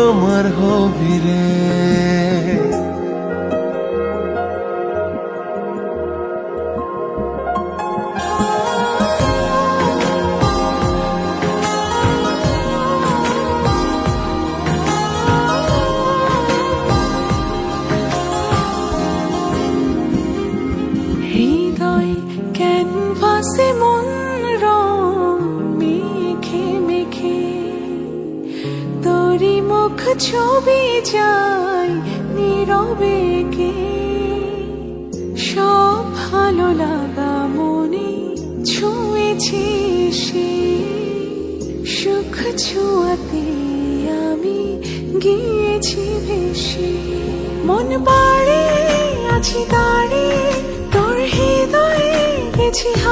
আমার হবি রে। হৃদয় ক্যানভাসে মন রং মুখ ছবি যায় নীরবে কে? সব ভালো লাগা মনে ছুঁয়েছি সে। সুখ ছুঁয়াতে আমি গিয়েছি ভেসে। মন পাড়ে আছি দাঁড়িয়ে তোর হৃদয়ে গেছি হারে